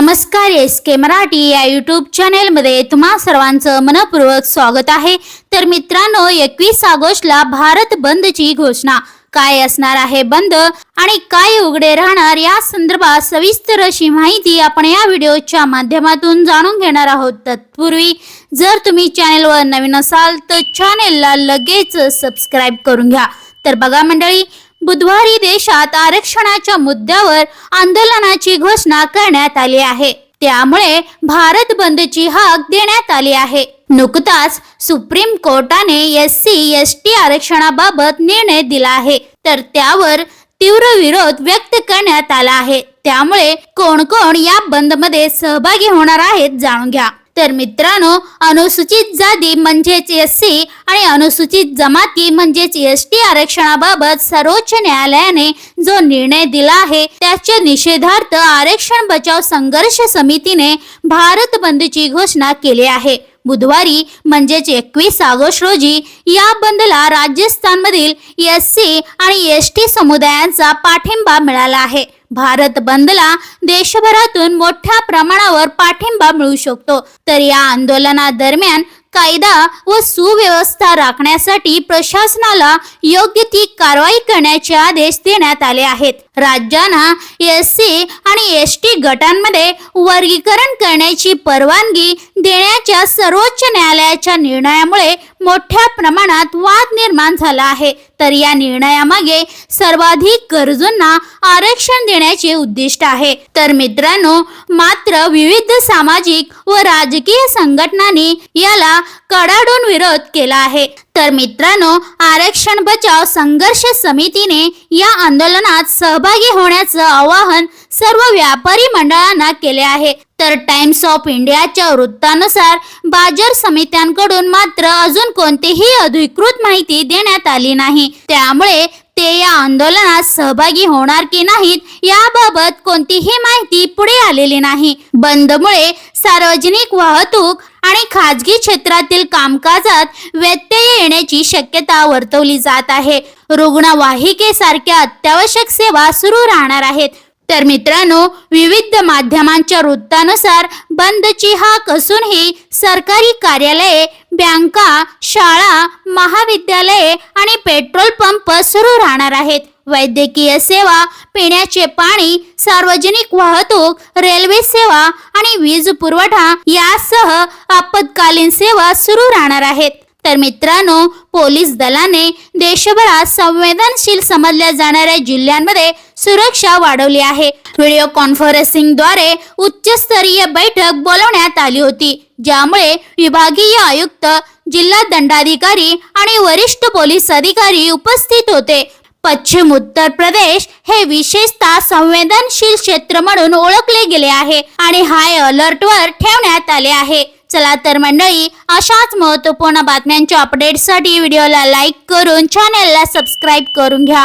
नमस्कार एस के मराठी या यूट्यूब चॅनेलमध्ये तुम्हा सर्वांचं मनपूर्वक स्वागत आहे. तर मित्रांनो एकवीस ऑगस्टला भारत बंदची घोषणा. काय असणार आहे बंद आणि काय उघडे राहणार या संदर्भात सविस्तर अशी माहिती आपण या व्हिडिओच्या माध्यमातून जाणून घेणार आहोत. तत्पूर्वी जर तुम्ही चॅनेलवर नवीन असाल तर चॅनेलला लगेच सबस्क्राईब करून घ्या. तर बघा मंडळी बुधवारी देशात आरक्षणाच्या मुद्द्यावर आंदोलनाची घोषणा करण्यात आली आहे. त्यामुळे भारत बंदची हाक देण्यात आली आहे. नुकताच सुप्रीम कोर्टाने एस सी एस टी आरक्षणाबाबत निर्णय दिला आहे. तर त्यावर तीव्र विरोध व्यक्त करण्यात आला आहे. त्यामुळे कोण कोण या बंदमध्ये सहभागी होणार आहेत जाणून घ्या. तर मित्रांनो अनुसूचित जाती म्हणजेच एस सी आणि अनुसूचित जमाती म्हणजेच एस टी आरक्षणाबाबत सर्वोच्च न्यायालयाने जो निर्णय दिला आहे त्याच्या निषेधार्थ आरक्षण बचाव संघर्ष समितीने भारत बंदची घोषणा केली आहे. बुधवारी म्हणजेच एकवीस ऑगस्ट रोजी या बंदला राजस्थानमधील एस सी आणि एस टी समुदायांचा पाठिंबा मिळाला आहे. भारत बंदला देशभरातून मोठ्या प्रमाणावर पाठिंबा मिळू शकतो. तर या आंदोलनादरम्यान कायदा व सुव्यवस्था राखण्यासाठी प्रशासनाला योग्य ती कारवाई करण्याचे आदेश देण्यात आले आहेत. राज्यांना एस सी आणि एस टी गटांमध्ये वर्गीकरण करण्याची परवानगी देण्याच्या सर्वोच्च न्यायालयाच्या निर्णयामुळे मोठ्या प्रमाणात वाद निर्माण झाला आहे. तर या निर्णयामागे सर्वाधिक गरजूंना आरक्षण देण्याचे उद्दिष्ट आहे. तर मित्रांनो मात्र विविध सामाजिक व राजकीय संघटनांनी याला कडाडून विरोध केला आहे. तर मित्रांनो आरक्षण बचाव संघर्ष समितीने या आंदोलनात सहभागी होण्याचं आवाहन सर्व व्यापारी मंडळांना केले आहे. तर टाइम्स ऑफ इंडियाच्या वृत्तानुसार बाजार समित्यांकडून मात्र अजून कोणतीही अधिकृत माहिती देण्यात आली नाही. त्यामुळे ते या आंदोलनात सहभागी होणार की नाहीत याबाबत कोणतीही माहिती पुढे आलेली नाही. बंदमुळे सार्वजनिक वाहतूक आणि खाजगी क्षेत्रातील कामकाजात व्यत्यय येण्याची शक्यता वर्तवली जात आहे. रुग्णवाहिकेसारख्या अत्यावश्यक सेवा सुरू राहणार आहेत. तर मित्रांनो विविध माध्यमांच्या वृत्तानुसार बंदची हाक असूनही सरकारी कार्यालये बँका शाळा महाविद्यालये आणि पेट्रोल पंप सुरू राहणार आहेत. वैद्यकीय सेवा पिण्याचे पाणी सार्वजनिक वाहतूक रेल्वे सेवा आणि वीज पुरवठा यासह आपत्कालीन सेवा सुरू राहणार आहेत. तर मित्रांनो पोलीस दलाने देशभरात संवेदनशील समजल्या जाणाऱ्या जिल्ह्यांमध्ये सुरक्षा वाढवली आहे. व्हिडिओ कॉन्फरन्सिंगद्वारे उच्चस्तरीय बैठक बोलवण्यात आली होती ज्यामुळे विभागीय आयुक्त जिल्हा दंडाधिकारी आणि वरिष्ठ पोलीस अधिकारी उपस्थित होते. पश्चिम उत्तर प्रदेश हे विशेषतः संवेदनशील क्षेत्र म्हणून ओळखले गेले आहे आणि हाय अलर्टवर ठेवण्यात आले आहे. चला तर मंडळी अशाच महत्त्वपूर्ण बातम्यांच्या अपडेटसाठी व्हिडिओला लाईक करून चॅनेलला सबस्क्राईब करून घ्या.